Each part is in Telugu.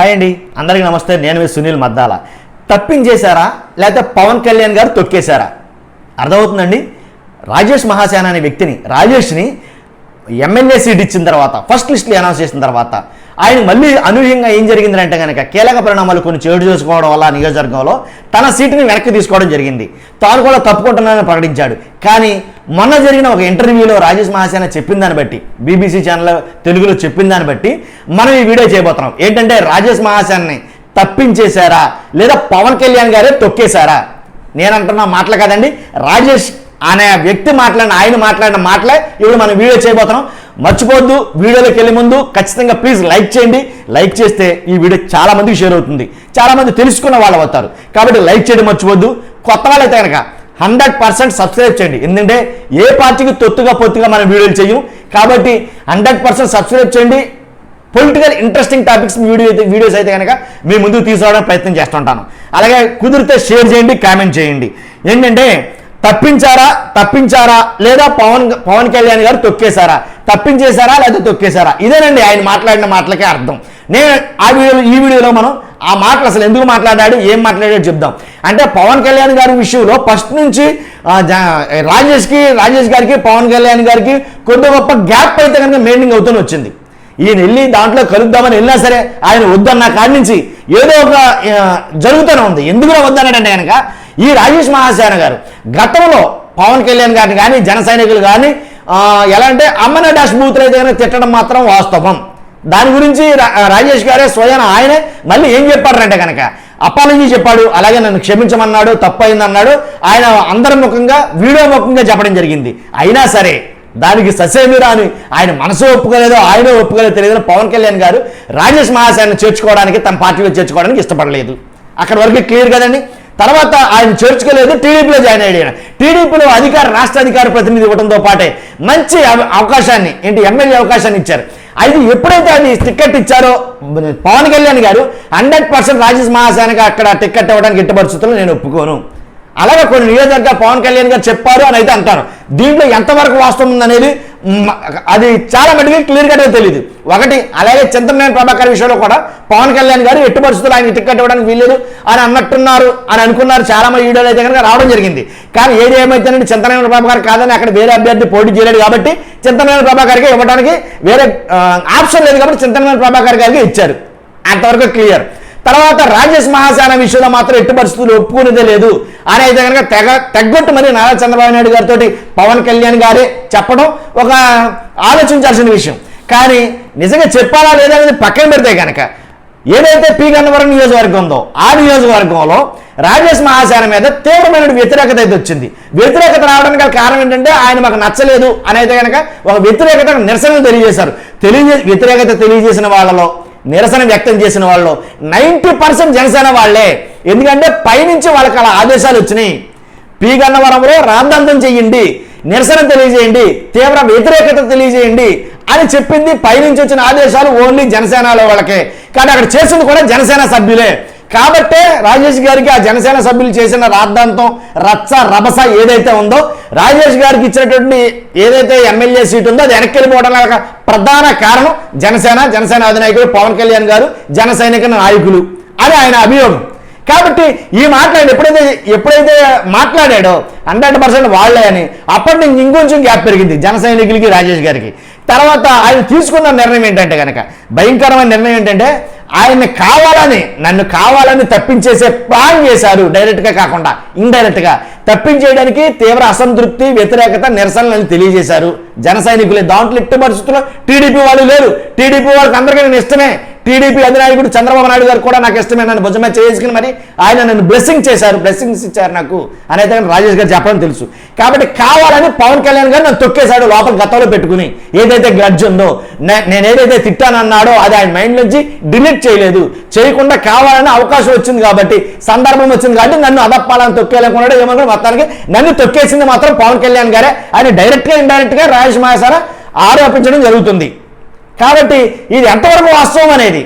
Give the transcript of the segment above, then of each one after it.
హాయ్ అండి. అందరికీ నమస్తే. నేను మీ సునీల్ మద్దాల. తప్పించేశారా? లేకపోతే పవన్ కళ్యాణ్ గారు తొక్కేశారా? అర్థమవుతుందండి? రాజేష్ మహాసేన అనే వ్యక్తిని రాజేష్ని ఎమ్మెల్యే సీట్ ఇచ్చిన తర్వాత ఫస్ట్ లిస్ట్లో అనౌన్స్ చేసిన తర్వాత ఆయన మళ్ళీ అనూహ్యంగా ఏం జరిగిందంటే కనుక కీలక పరిణామాలు కొన్ని చేడు చేసుకోవడం వల్ల నియోజకవర్గంలో తన సీటుని వెనక్కి తీసుకోవడం జరిగింది. తాను కూడా తప్పుకుంటున్నానని ప్రకటించాడు. కానీ మొన్న జరిగిన ఒక ఇంటర్వ్యూలో రాజేష్ మహాసేన చెప్పిన దాన్ని బట్టి బీబీసీ ఛానల్ తెలుగులో చెప్పిన దాన్ని బట్టి మనం ఈ వీడియో చేయబోతున్నాం. ఏంటంటే రాజేష్ మహాసేనని తప్పించేశారా? లేదా పవన్ కళ్యాణ్ గారే తొక్కేశారా? నేనంటున్న మాటలు కాదండి. రాజేష్ అనే వ్యక్తి మాట్లాడిన ఆయన మాట్లాడిన మాటలే ఇప్పుడు మనం వీడియో చేయబోతున్నాం. మర్చిపోవద్దు వీడియోలోకి వెళ్ళే ముందు ఖచ్చితంగా ప్లీజ్ లైక్ చేయండి. లైక్ చేస్తే ఈ వీడియో చాలా మందికి షేర్ అవుతుంది. చాలా మంది తెలుసుకున్న వాళ్ళు అవుతారు. కాబట్టి లైక్ చేయడం మర్చిపోవద్దు. కొత్త వాళ్ళైతే కనుక హండ్రెడ్ పర్సెంట్ సబ్స్క్రైబ్ చేయండి. ఎందుకంటే ఏ పార్టీకి తొత్తుగా పొత్తుగా మనం వీడియోలు చేయం కాబట్టి హండ్రెడ్ పర్సెంట్ సబ్స్క్రైబ్ చేయండి. పొలిటికల్ ఇంట్రెస్టింగ్ టాపిక్స్ వీడియో అయితే వీడియోస్ అయితే కనుక మీ ముందుకు తీసుకురావడానికి ప్రయత్నం చేస్తుంటాను అలాగే కుదిరితే షేర్ చేయండి కామెంట్ చేయండి. ఏంటంటే తప్పించారా? తప్పించారా? లేదా పవన్ పవన్ కళ్యాణ్ గారు తొక్కేశారా? తప్పించేశారా? లేదా తొక్కేశారా? ఇదేనండి ఆయన మాట్లాడిన మాటలకే అర్థం. నేను ఆ వీడియోలో ఈ వీడియోలో మనం ఆ మాటలు అసలు ఎందుకు మాట్లాడాడు ఏం మాట్లాడాడు చెప్దాం. అంటే పవన్ కళ్యాణ్ గారి విషయంలో ఫస్ట్ నుంచి రాజేష్కి రాజేష్ గారికి పవన్ కళ్యాణ్ గారికి కొద్ది గొప్ప గ్యాప్ అయితే కనుక మెయింటైన్ అవుతూనే వచ్చింది. ఈయన వెళ్ళి దాంట్లో కలుద్దామని వెళ్ళినా సరే ఆయన వద్దన్న కాడి నుంచి ఏదో ఒక జరుగుతూనే ఉంది. ఎందుకు వద్దన్నాడంటే కనుక ఈ రాజేష్ మహాసేన గారు గతంలో పవన్ కళ్యాణ్ గారిని కానీ జన సైనికులు కానీ ఎలా అంటే అమ్మన డాష్ బూతులు అయితే కనుక తిట్టడం మాత్రం వాస్తవం. దాని గురించి రాజేష్ గారే స్వయం ఆయనే మళ్ళీ ఏం చెప్పారంటే కనుక అపాలజీ చెప్పాడు అలాగే నన్ను క్షమించమన్నాడు తప్పైంది అయిందన్నాడు ఆయన అందరి ముఖంగా వీడియో ముఖంగా చెప్పడం జరిగింది. అయినా సరే దానికి ససేమిరా అని ఆయన మనసు ఒప్పుకోలేదో ఆయనే ఒప్పుకోలేదో తెలియదు పవన్ కళ్యాణ్ గారు రాజేష్ మహాశాన్ని చేర్చుకోవడానికి తన పార్టీలో చేర్చుకోవడానికి ఇష్టపడలేదు. అక్కడ వరకు క్లియర్ కదండి? తర్వాత ఆయన చేర్చుకోలేదు టీడీపీలో జాయిన్ అయ్యాడు టీడీపీలో అధికార రాష్ట్ర అధికార ప్రతినిధి ఇవ్వడంతో పాటే మంచి అవ- అవకాశాన్ని ఏంటి ఎమ్మెల్యే అవకాశాన్ని ఇచ్చారు. అయితే ఎప్పుడైతే అది టికెట్ ఇచ్చారో పవన్ కళ్యాణ్ గారు హండ్రెడ్ పర్సెంట్ రాజేష్ మహాశానికి అక్కడ టికెట్ ఇవ్వడానికి ఇట్ట పరిస్థితుల్లో నేను ఒప్పుకోను. అలాగే కొన్ని నియోజకవర్గ పవన్ కళ్యాణ్ గారు చెప్పారు అని అయితే అంటారు దీంట్లో ఎంతవరకు వాస్తవం ఉందనేది అది చాలా మటుకు క్లియర్ కట్గా తెలియదు ఒకటి అలాగే చింతమనేని ప్రభాకర్ విషయంలో కూడా పవన్ కళ్యాణ్ గారు ఎట్టి పరిస్థితులు ఆయన టికెట్ ఇవ్వడానికి వీల్లేదు అని అన్నట్టున్నారు అని అనుకున్నారు చాలా మంది వీడియోలు అయితే కనుక రావడం జరిగింది. కానీ ఏది ఏమైతేనండి చింతమనేని ప్రభాకర్ కాదని అక్కడ వేరే అభ్యర్థి పోటీ చేయలేడు కాబట్టి చింతమనేని ప్రభాకర్కి ఇవ్వడానికి వేరే ఆప్షన్ లేదు కాబట్టి చింతమనేని ప్రభాకర్ గారికి ఇచ్చారు. అంతవరకు క్లియర్ తర్వాత రాజేష్ మహాసేన విషయంలో మాత్రం ఎట్టి పరిస్థితులు ఒప్పుకునేదే లేదు. అని అయితే కనుక తెగ తెగ్గొట్టు మరి నారా చంద్రబాబు నాయుడు గారితో పవన్ కళ్యాణ్ గారే చెప్పడం ఒక ఆలోచించాల్సిన విషయం. కానీ నిజంగా చెప్పాలా లేదా అనేది పక్కన పెడితే కనుక ఏదైతే పి గన్నవరం నియోజకవర్గం ఉందో ఆ నియోజకవర్గంలో రాజేష్ మహాసేన మీద తీవ్రమైన వ్యతిరేకత అయితే వచ్చింది. వ్యతిరేకత రావడానికి గల కారణం ఏంటంటే ఆయన మాకు నచ్చలేదు అని అయితే కనుక ఒక వ్యతిరేకత నిరసన తెలియజేశారు. తెలియజే వ్యతిరేకత తెలియజేసిన వాళ్ళలో నిరసన వ్యక్తం చేసిన వాళ్ళు నైంటీ పర్సెంట్ జనసేన వాళ్ళే. ఎందుకంటే పైనుంచి వాళ్ళకి అలా ఆదేశాలు వచ్చినాయి. పీ గన్నవరంలో రాద్ధాంతం చేయండి నిరసన తెలియజేయండి తీవ్ర వ్యతిరేకత తెలియజేయండి అని చెప్పింది పైనుంచి వచ్చిన ఆదేశాలు ఓన్లీ జనసేనలో వాళ్ళకే. కానీ అక్కడ చేసింది కూడా జనసేన సభ్యులే. కాబట్టే రాజేష్ గారికి ఆ జనసేన సభ్యులు చేసిన రాద్ధాంతం రచ్చ రభస ఏదైతే ఉందో రాజేష్ గారికి ఇచ్చినటువంటి ఏదైతే ఎమ్మెల్యే సీట్ ఉందో అది వెనక్కి వెళ్ళిపోవడానికి ప్రధాన కారణం జనసేన జనసేన అధినాయకుడు పవన్ కళ్యాణ్ గారు జనసైనిక నాయకులు అని ఆయన అభియోగం. కాబట్టి ఈ మాట్లాడి ఎప్పుడైతే ఎప్పుడైతే మాట్లాడాడో హండ్రెడ్ పర్సెంట్ వాళ్ళే అని అప్పటి నుంచి ఇంకొంచెం గ్యాప్ పెరిగింది జన సైనికులకి రాజేష్ గారికి. తర్వాత ఆయన తీసుకున్న నిర్ణయం ఏంటంటే కనుక భయంకరమైన నిర్ణయం ఏంటంటే ఆయన్ని కావాలని నన్ను కావాలని తప్పించేసే ప్లాన్ చేశారు. డైరెక్ట్గా కాకుండా ఇండైరెక్ట్గా తప్పించేయడానికి తీవ్ర అసంతృప్తి వ్యతిరేకత నిరసనలను తెలియజేశారు. జన సైనికులే. దాంట్లో ఎట్టి పరిస్థితుల్లో టీడీపీ వాళ్ళు లేరు. టీడీపీ వాళ్ళకి అందరికీ నేను ఇష్టమే. టీడీపీ అధినాయకుడు చంద్రబాబు నాయుడు గారు కూడా నాకు ఇష్టమే. నన్ను భుజమే చేసుకుని మరి ఆయన నన్ను బ్లెస్సింగ్ చేశారు. బ్లెస్సింగ్స్ ఇచ్చారు నాకు. అనేది రాజేష్ గారు చెప్పడం తెలుసు. కాబట్టి కావాలని పవన్ కళ్యాణ్ గారు నన్ను తొక్కేశాడు లోపల గతంలో పెట్టుకుని. ఏదైతే గ్రడ్జ్ ఉందో నే- నేను ఏదైతే తిట్టానన్నాడో అది ఆయన మైండ్ నుంచి డిలీట్ చేయలేదు. చేయకుండా కావాలని అవకాశం వచ్చింది కాబట్టి సందర్భం వచ్చింది కాబట్టి నన్ను అదప్పాలని తొక్కేయాలనుకున్నాడు ఏమనుకున్నా మొత్తానికి నన్ను తొక్కేసింది మాత్రం పవన్ కళ్యాణ్ గారే. ఆయన డైరెక్ట్గా ఇండైరెక్ట్గా రాజేష్ మహాసార ఆరోపించడం జరుగుతుంది. కాబట్టి ఇది ఎంతవరకు వాస్తవం అనేది?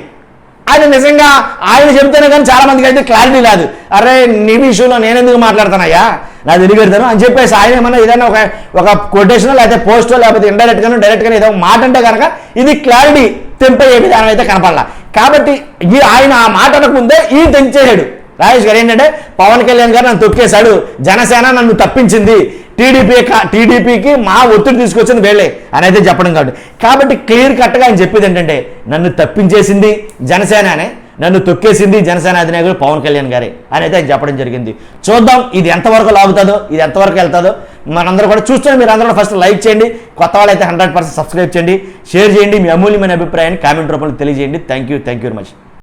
ఆయన నిజంగా ఆయన చెబుతేనే కానీ చాలా మందికి అయితే క్లారిటీ లేదు అరే నీ విషయంలో నేను ఎందుకు మాట్లాడుతున్నాయా నా తెలియగడతాను అని చెప్పేసి ఆయన ఏమన్నా ఏదైనా ఒక ఒక కొటేషన్ లేకపోతే పోస్టో లేకపోతే ఇండైరెక్ట్గానో డైరెక్ట్గానో ఏదో మాట అంటే కనుక ఇది క్లారిటీ తెంపయ్యే విధానం అయితే కనపడాల. కాబట్టి ఈ ఆయన ఆ మాట అనకముందే ఈ తెంచేశాడు. రాజేష్ గారు ఏంటంటే పవన్ కళ్యాణ్ గారు నన్ను తొక్కేశాడు. జనసేన నన్ను తప్పించింది. టీడీపీ టీడీపీకి మా ఒత్తిడి తీసుకొచ్చింది వేళే అని అయితే చెప్పడం కాదు. కాబట్టి క్లియర్ కట్గా ఆయన చెప్పేది ఏంటంటే నన్ను తప్పించేసింది జనసేననే నన్ను తొక్కేసింది జనసేన అధినాయకుడు పవన్ కళ్యాణ్ గారే అని అయితే ఆయన చెప్పడం జరిగింది. చూద్దాం ఇది ఎంతవరకు లాగుతుందో ఇది ఎంతవరకు వెళ్తుందో మనందరూ కూడా చూస్తున్నాం. మీరు అందరూ ఫస్ట్ లైక్ చేయండి కొత్త వాళ్ళైతే హండ్రెడ్ పర్సెంట్ సబ్స్క్రైబ్ చేయండి షేర్ చేయండి మీ అమూల్యమైన అభిప్రాయాన్ని కామెంట్ రూపంలో తెలియజేయండి. Thank you thank you very much